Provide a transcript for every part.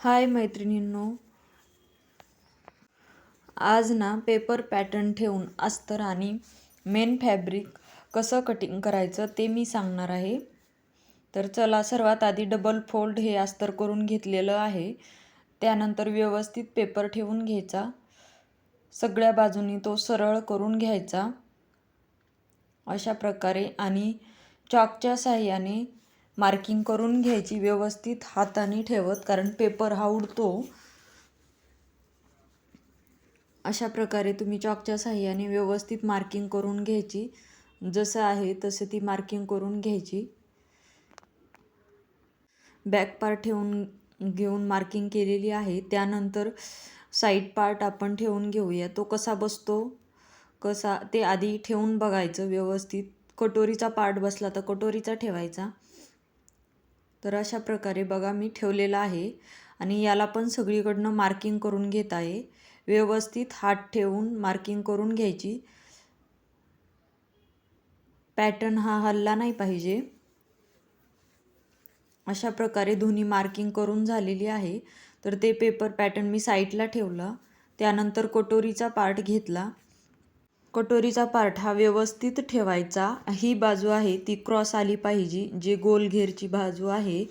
हाय मैत्रिणींनो. आज ना पेपर पॅटर्न ठेवून अस्तर आणि मेन फॅब्रिक कसं कटिंग करायचं ते मी सांगणार आहे. तर चला सर्वात आधी डबल फोल्ड हे अस्तर करून घेतलेलं आहे. त्यानंतर व्यवस्थित पेपर ठेवून घ्यायचा. सगळ्या बाजूनी तो सरळ करून घ्यायचा. अशा प्रकारे आणि चॉकच्या साह्याने मार्किंग करून घ्यायची व्यवस्थित हाताने ठेवत कारण पेपर हा उडतो. अशा प्रकारे तुम्ही चॉकच्या साह्याने व्यवस्थित मार्किंग करून घ्यायची. जसं आहे तसं ती मार्किंग करून घ्यायची. बॅक पार्ट ठेवून घेऊन मार्किंग केलेली आहे. त्यानंतर साईड पार्ट आपण ठेवून घेऊया. तो कसा बसतो? कसा? ते आधी ठेवून बघायचं व्यवस्थित. कटोरीचा पार्ट बसला तर कटोरीचा ठेवायचा. तर अशा प्रकारे बघा मी ठेवलेला आहे आणि याला पण सगळीकडनं मार्किंग करून घेत आहे. व्यवस्थित हात ठेवून मार्किंग करून घ्यायची. पॅटर्न हा हल्ला नाही पाहिजे. अशा प्रकारे दोन्ही मार्किंग करून झालेली आहे. तर ते पेपर पॅटर्न मी साईडला ठेवला. त्यानंतर कटोरीचा पार्ट घेतला. कटोरीचा पार्ट हा व्यवस्थित ठेवायचा. ही बाजू आहे ती क्रॉस आली पाहिजे. जे गोल घेरची बाजू आहे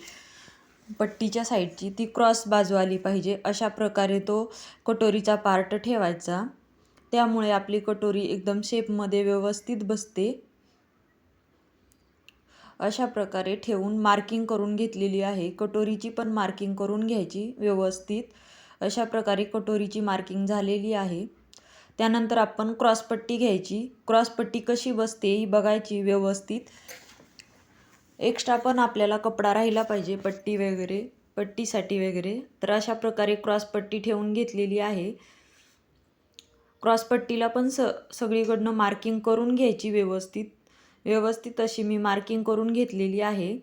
पट्टीच्या साईडची ती क्रॉस बाजू आली पाहिजे. अशा प्रकारे तो कटोरीचा पार्ट ठेवायचा. त्यामुळे आपली कटोरी एकदम शेपमध्ये व्यवस्थित बसते. अशा प्रकारे ठेवून मार्किंग करून घेतलेली आहे. कटोरीची पण मार्किंग करून घ्यायची व्यवस्थित. अशा प्रकारे कटोरीची मार्किंग झालेली आहे. त्यानंतर आपण क्रॉसपट्टी घ्यायची. क्रॉसपट्टी कशी बसते ही बघायची व्यवस्थित. एक्स्ट्रा पण आपल्याला कपडा राहिला पाहिजे पट्टी वगैरे पट्टीसाठी वगैरे. तर अशा प्रकारे क्रॉसपट्टी ठेवून घेतलेली आहे. क्रॉसपट्टीला पण स सगळीकडनं मार्किंग करून घ्यायची व्यवस्थित. व्यवस्थित अशी मी मार्किंग करून घेतलेली आहे.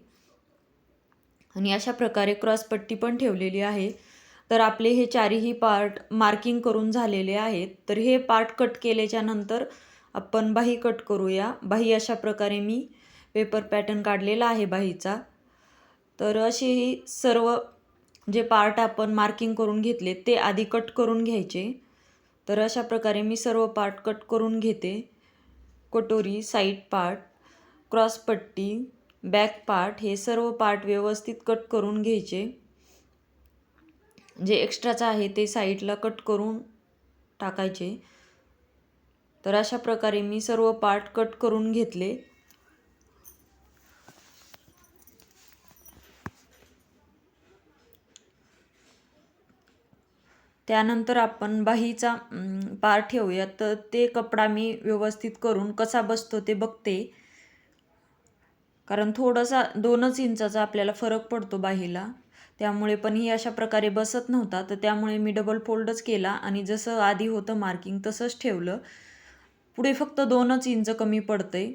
आणि अशा प्रकारे क्रॉसपट्टी पण ठेवलेली आहे. तर आपले हे चारही पार्ट मार्किंग करून झालेले आहेत. तर हे पार्ट कट केल्याच्यानंतर आपण बाही कट करूया. बाही अशा प्रकारे मी पेपर पॅटर्न काढलेला आहे बाहीचा. तर अशी सर्व जे पार्ट आपण मार्किंग करून घेतले ते आधी कट करून घ्यायचे. तर अशा प्रकारे मी सर्व पार्ट कट करून घेते. कटोरी साईड पार्ट क्रॉसपट्टी बॅक पार्ट हे सर्व पार्ट व्यवस्थित कट करून घ्यायचे. जे एक्स्ट्राचं आहे ते साईडला कट करून टाकायचे. तर अशा प्रकारे मी सर्व पार्ट कट करून घेतले. त्यानंतर आपण बाहीचा पार ठेवूया. तर ते कपडा मी व्यवस्थित करून कसा बसतो ते बघते. कारण थोडासा दोनच इंचाचा आपल्याला फरक पडतो बाहीला. त्यामुळे पण ही अशा प्रकारे बसत नव्हता. तर त्यामुळे मी डबल फोल्डच केला आणि जसं आधी होतं मार्किंग तसंच ठेवलं. पुढे फक्त दोनच इंच कमी पडतंय.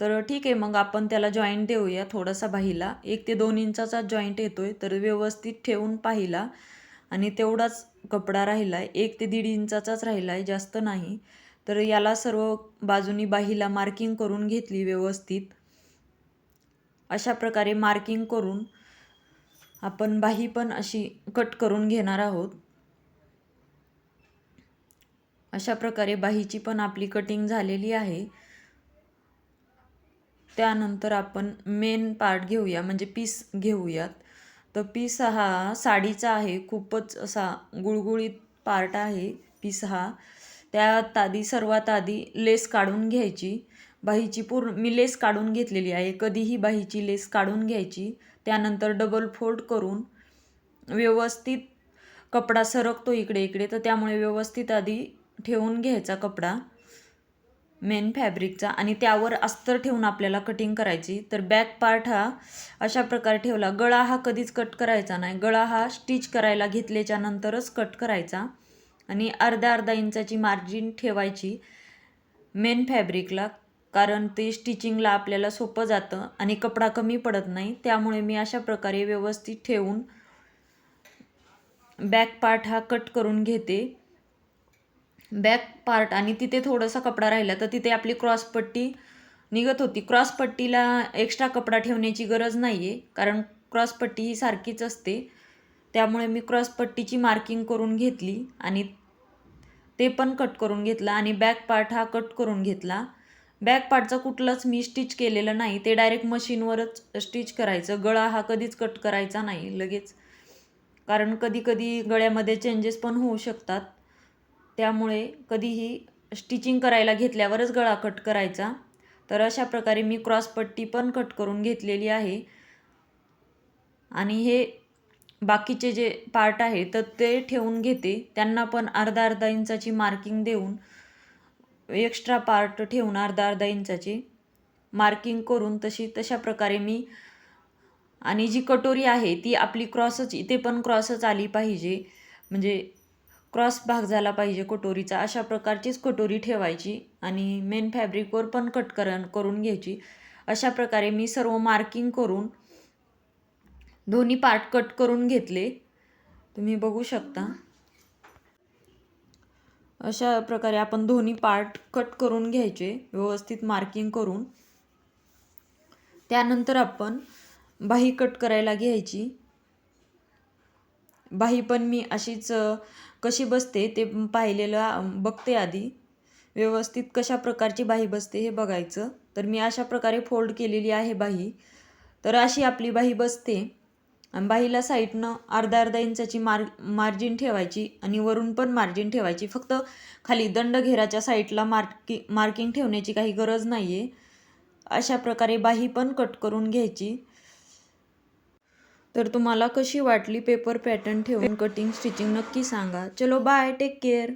तर ठीक आहे मग आपण त्याला जॉईंट देऊया थोडासा बाहीला. एक ते दोन इंचाचा जॉईंट येतो आहे तर व्यवस्थित ठेवून पाहिला. आणि तेवढाच कपडा राहिला आहे एक ते दीड इंचाचाच राहिला आहे जास्त नाही. तर याला सर्व बाजूनी बाहीला मार्किंग करून घेतली व्यवस्थित. अशा प्रकारे मार्किंग करून आपण बाही पण अशी कट करून घेणार आहोत. अशा प्रकारे बाहीची पण आपली कटिंग झालेली आहे. त्यानंतर आपण मेन पार्ट घेऊया म्हणजे पीस घेऊयात. तर पीस हा साडीचा आहे खूपच असा गुळगुळीत पार्ट आहे पीस हा. त्यात आधी सर्वात आधी लेस काढून घ्यायची. बाहीची पूर्ण मी लेस काढून घेतलेली आहे. कधीही बाहीची लेस काढून घ्यायची. त्यानंतर डबल फोल्ड करून व्यवस्थित कपडा सरकतो इकडे इकडे. तर त्यामुळे व्यवस्थित आधी ठेवून घ्यायचा कपडा मेन फॅब्रिकचा आणि त्यावर अस्तर ठेवून आपल्याला कटिंग करायची. तर बॅक पार्ट हा अशा प्रकारे ठेवला. गळा हा कधीच कट करायचा नाही. गळा हा स्टिच करायला घेतल्याच्या नंतरच कट करायचा. आणि अर्ध्या अर्धा इंचाची मार्जिन ठेवायची मेन फॅब्रिकला कारण ते स्टिचिंगला आपल्याला सोपं जातं आणि कपडा कमी पडत नाही. त्यामुळे मी अशा प्रकारे व्यवस्थित ठेवून बॅक पार्ट हा कट करून घेते. बॅक पार्ट आणि तिथे थोडासा कपडा राहिला तर तिथे आपली क्रॉसपट्टी निघत होती. क्रॉसपट्टीला एक्स्ट्रा कपडा ठेवण्याची गरज नाही आहे कारण क्रॉसपट्टी ही सारखीच असते. त्यामुळे मी क्रॉस पट्टीची मार्किंग करून घेतली आणि ते पण कट करून घेतला आणि बॅक पार्ट हा कट करून घेतला. बॅक पार्टचं कुठलंच मी स्टिच केलेलं नाही. ते डायरेक्ट मशीनवरच स्टिच करायचं. गळा हा कधीच कट करायचा नाही लगेच. कारण कधी कधी गळ्यामध्ये चेंजेस पण होऊ शकतात. त्यामुळे कधीही स्टिचिंग करायला घेतल्यावरच गळा कट करायचा. तर अशा प्रकारे मी क्रॉस पट्टी पण कट करून घेतलेली आहे. आणि हे बाकीचे जे पार्ट आहे तर ते ठेवून घेते. त्यांना पण अर्धा अर्धा इंचाची मार्किंग देऊन एक्स्ट्रा पार्ट ठेवणार अर्धा अर्धा इंचाची मार्किंग करून तशी तशा प्रकारे मी आणि जी कटोरी आहे ती आपली क्रॉसच इथे पण क्रॉसच आली पाहिजे. म्हणजे क्रॉस भाग झाला पाहिजे कटोरीचा. अशा प्रकारचीच कटोरी ठेवायची आणि मेन फॅब्रिकवर पण कट कर करून घ्यायची. अशा प्रकारे मी सर्व मार्किंग करून दोन्ही पार्ट कट करून घेतले. तुम्ही बघू शकता. अशा प्रकारे आपण दोन्ही पार्ट कट करून घ्यायचे व्यवस्थित मार्किंग करून. त्यानंतर आपण बाही कट करायला घ्यायची. बाही पण मी अशीच कशी बसते ते पाहिलेलं बघते आधी. व्यवस्थित कशा प्रकारची बाही बसते हे बघायचं. तर मी अशा प्रकारे फोल्ड केलेली आहे बाही. तर अशी आपली बाही बसते. बाहीला साईडनं अर्धा अर्धा इंचाची मार मार्जिन ठेवायची आणि वरून पण मार्जिन ठेवायची. फक्त खाली दंड घेराच्या साईडला मार्की मार्किंग ठेवण्याची काही गरज नाही आहे अशा प्रकारे बाही पण कट करून घ्यायची. तर तुम्हाला कशी वाटली पेपर पॅटर्न ठेवून कटिंग स्टिचिंग नक्की सांगा. चलो बाय टेक केअर.